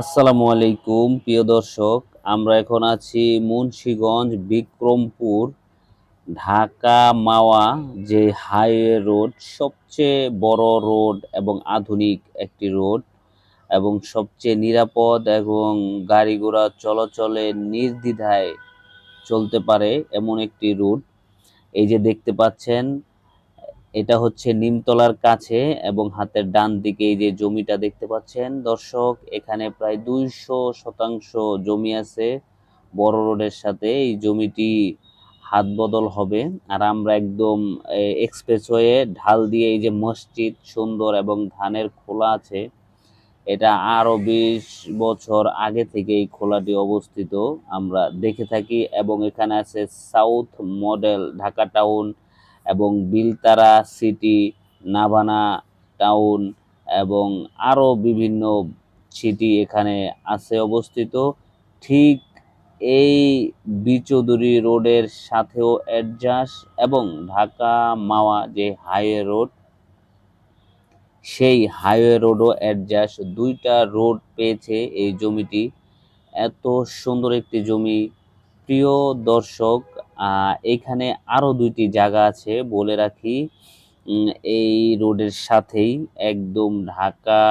আসসালামু আলাইকুম প্রিয় দর্শক। আমরা এখন আছি মুন্সিগঞ্জ বিক্রমপুর, ঢাকা মাওয়া, যে হাইওয়ে রোড, সবচেয়ে বড় রোড এবং আধুনিক একটি রোড এবং সবচেয়ে নিরাপদ এবং গাড়ি ঘোড়া চলাচলে নির্দ্বিধায় চলতে পারে এমন একটি রুট এই যে দেখতে পাচ্ছেন এটা হচ্ছে নিমতলার কাছে এবং হাতের ডান দিকে এই যে জমিটা দেখতে পাচ্ছেন, দর্শক, এখানে প্রায় দুইশো শতাংশ জমি আছে। বড় রোডের সাথে এই জমিটি হাত বদল হবে আর আমরা একদম এক্সপ্রেসওয়ে ঢাল দিয়ে এই যে মসজিদ সুন্দর এবং ধানের খোলা আছে। এটা আরও বিশ বছর আগে থেকে এই খোলাটি অবস্থিত। আমরা দেখে থাকি এবং এখানে আছে সাউথ মডেল ঢাকা টাউন এবং বিলতারা সিটি, নাভানা টাউন এবং আরও বিভিন্ন সিটি এখানে আছে অবস্থিত। ঠিক এই বিচৌধুরী রোডের সাথেও অ্যাডজাস্ট এবং ঢাকা মাওয়া যে হাইওয়ে রোড, সেই হাইওয়ে রোডও অ্যাডজাস্ট দুইটা রোড পেয়েছে এই জমিটি। এত সুন্দর একটি জমি। প্রিয় দর্শক এখানে আরও দুইটি জায়গা আছে, বলে রাখি। এই রোডের সাথেই একদম ঢাকা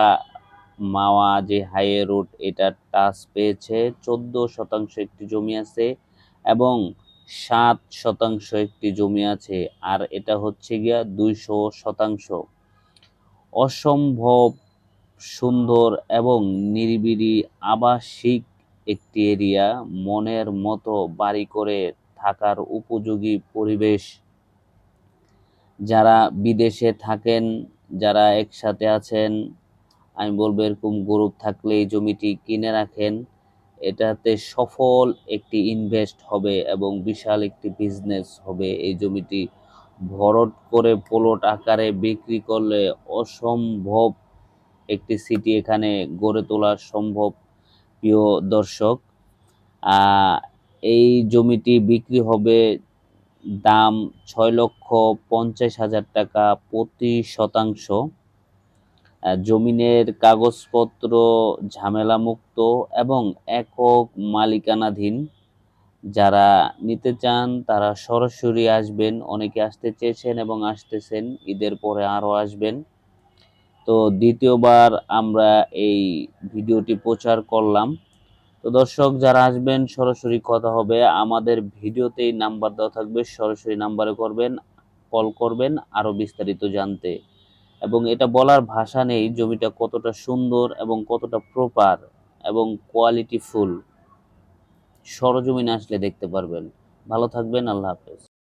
মাওয়া যে হাইওয়ে রোড, এটা টাচ পেয়েছে। চোদ্দ শতাংশ একটি জমি আছে এবং সাত শতাংশ একটি জমি আছে, আর এটা হচ্ছে গিয়া দুইশো শতাংশ। অসম্ভব সুন্দর এবং নিরিবিলি আবাসিক একটি এরিয়া, মনের মতো বাড়ি করে থাকার উপযোগী পরিবেশ। যারা বিদেশে থাকেন, যারা একসাথে আছেন, আমি বলব এরকম গ্রুপ থাকলে এই জমিটি কিনে রাখেন। এটাতে সফল একটি ইনভেস্ট হবে এবং বিশাল একটি বিজনেস হবে। এই জমিটি ভরট করে প্লট আকারে বিক্রি করলে অসম্ভব একটি সিটি এখানে গড়ে তোলা সম্ভব, প্রিয় দর্শক। এই জমিটি বিক্রি হবে দাম ছয় লক্ষ পঞ্চাশ হাজার টাকা প্রতি শতাংশ। জমিনের কাগজপত্র ঝামেলামুক্ত এবং একক মালিকানাধীন। যারা নিতে চান, তারা সরাসরি আসবেন। অনেকে আসতে চেয়েছেন এবং আসতেছেন, ঈদের পরে আরও আসবেন। তো দ্বিতীয়বার আমরা এই ভিডিওটি প্রচার করলাম। তো দর্শক, যারা আসবেন, সরাসরি কথা হবে। আমাদের ভিডিওতেই নাম্বার দেওয়া থাকবে, সরাসরি নাম্বারে করবেন, কল করবেন আরও বিস্তারিত জানতে। এবং এটা বলার ভাষা নেই, জমিটা কতটা সুন্দর এবং কতটা প্রপার এবং কোয়ালিটি কোয়ালিটিফুল সরজমিনে আসলে দেখতে পারবেন। ভালো থাকবেন, আল্লাহ হাফেজ।